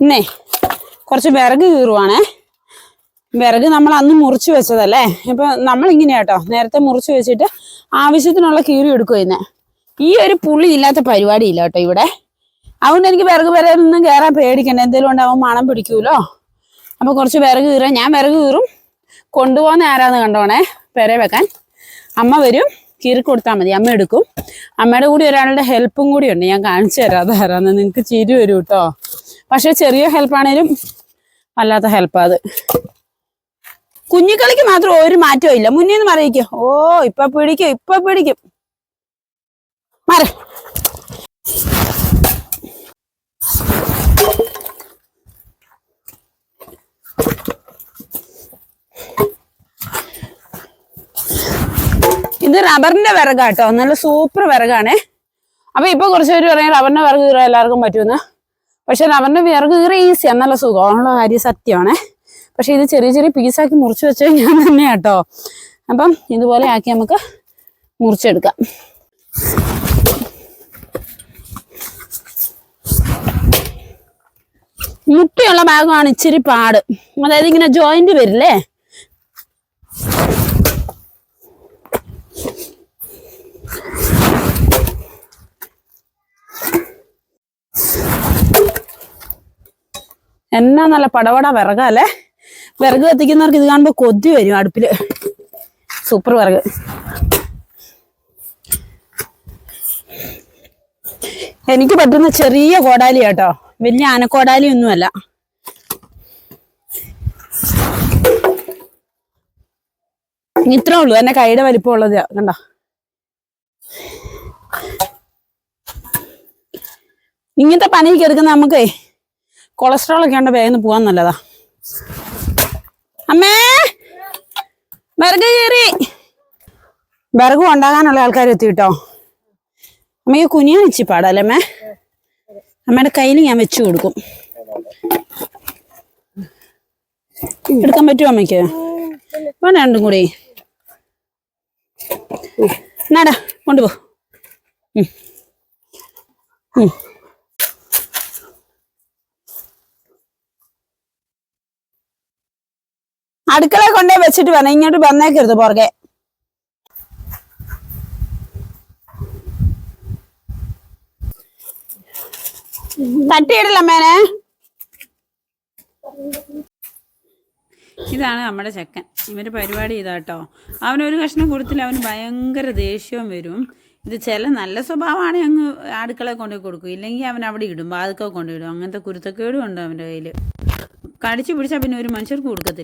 ഇന്നേ കുറച്ച് വിറക് കീറുവാണേ. വിറക് നമ്മൾ അന്ന് മുറിച്ച് വെച്ചതല്ലേ? ഇപ്പൊ നമ്മൾ ഇങ്ങനെയാ കേട്ടോ നേരത്തെ മുറിച്ച് വെച്ചിട്ട് ആവശ്യത്തിനുള്ള കീറി എടുക്കുമായിരുന്നെ ഈ ഒരു പുള്ളി ഇല്ലാത്ത പരിപാടി ഇല്ല കേട്ടോ ഇവിടെ. അതുകൊണ്ട് എനിക്ക് വിറക് വരൊന്നും കയറാൻ പേടിക്കണ്ട. എന്തെങ്കിലും ഉണ്ടാവും മണം പിടിക്കൂലോ? അപ്പൊ കുറച്ച് വിറക് കീറാം. ഞാൻ വിറക് കീറും. കൊണ്ടുപോകുന്ന ആരാന്ന് കണ്ടോണേ? പെരെ വെക്കാൻ. അമ്മ വരും. കീറി കൊടുത്താൽ മതി. അമ്മ എടുക്കും. അമ്മയുടെ കൂടി ഒരാളുടെ ഹെൽപ്പും കൂടി ഉണ്ട്. ഞാൻ കാണിച്ചു തരാം. അതാരാന്ന്. നിങ്ങൾക്ക് ചിരി വരും കേട്ടോ പക്ഷെ ചെറിയ ഹെൽപ്പാണേലും അല്ലാത്ത ഹെൽപ്പാ അത്. കുഞ്ഞിക്കളിക്ക് മാത്രം ഒരു മാറ്റവും ഇല്ല. മുന്നേ നിന്ന് മറിയിക്കും ഓ ഇപ്പൊ പിടിക്കും ഇപ്പൊ പിടിക്കും. മറ. ഇത് റബ്ബറിന്റെ വിറകാട്ടോ. നല്ല സൂപ്പർ വിറകാണേ. അപ്പൊ ഇപ്പൊ കുറച്ചുപേര് പറയാം റബ്ബറിന്റെ വിറക് എല്ലാവർക്കും പറ്റുമെന്ന്. പക്ഷെ റബ്ബറിന്റെ വിറക് കീറ ഈസിയാണ് നല്ല സുഖമുള്ള കാര്യം സത്യമാണേ. പക്ഷെ ഇത് ചെറിയ ചെറിയ പീസാക്കി മുറിച്ച് വെച്ചാൽ ഞാൻ തന്നെ കേട്ടോ. അപ്പം ഇതുപോലെ ആക്കി നമുക്ക് മുറിച്ചെടുക്കാം. മുട്ടയുള്ള ഭാഗമാണ് ഇച്ചിരി പാട്. അതായത് ഇങ്ങനെ ജോയിന്റ് വരില്ലേ? എന്നാ നല്ല പടപട വിറകല്ലേ വിറക് കത്തിക്കുന്നവർക്ക് ഇത് കാണുമ്പോ കൊതി വരും അടുപ്പിൽ. സൂപ്പർ വിറക്. എനിക്ക് പറ്റുന്ന ചെറിയ കോടാലി കേട്ടോ. വലിയ ആനക്കോടാലി ഒന്നുമല്ല. ഇത്രേ ഉള്ളൂ. എന്നെ കൈയുടെ വലിപ്പമുള്ളത് കണ്ടോ? ഇങ്ങനത്തെ പണിയൊക്കെ എടുക്കുന്ന നമുക്കേ കൊളസ്ട്രോൾ ഒക്കെ ഉണ്ട് വേഗം പോവാൻ നല്ലതാ. അമ്മേ! വിറക് കയറി വിറക് ഉണ്ടാകാനുള്ള ആൾക്കാർ എത്തി കേട്ടോ അമ്മയ്ക്ക് കുനിയാൻ വെച്ച് പാടല്ലേ അമ്മേ? അമ്മയുടെ കയ്യിൽ ഞാൻ വെച്ചു കൊടുക്കും. എടുക്കാൻ പറ്റുമോ അമ്മയ്ക്ക്? വേണ്ട രണ്ടും കൂടി. എന്നാടാ കൊണ്ടുപോ. ഉം. ഉം. അടുക്കള കൊണ്ടേ വെച്ചിട്ട് വേണം ഇങ്ങോട്ട് വന്നേക്കരുത് പുറകെ. തട്ടിയിടില്ല മേനെ ഇതാണ് നമ്മുടെ ചെക്കൻ. ഇവന്റെ പരിപാടി ഇതാട്ടോ അവനൊരു കഷ്ണം കൊടുത്തില്ല. അവന് ഭയങ്കര ദേഷ്യവും വരും. ഇത് ചില നല്ല സ്വഭാവമാണ് അങ്ങ് അടുക്കളയിൽ കൊണ്ടുപോയി കൊടുക്കും. ഇല്ലെങ്കിൽ അവൻ അവിടെ ഇടും. വാതുക്ക കൊണ്ടുപോയിടും അങ്ങനത്തെ കുരുത്തക്കേടും ഉണ്ട് അവന്റെ കയ്യിൽ കടിച്ചു പിടിച്ചാൽ പിന്നെ ഒരു മനുഷ്യർക്ക് കൊടുക്കത്തില്ല.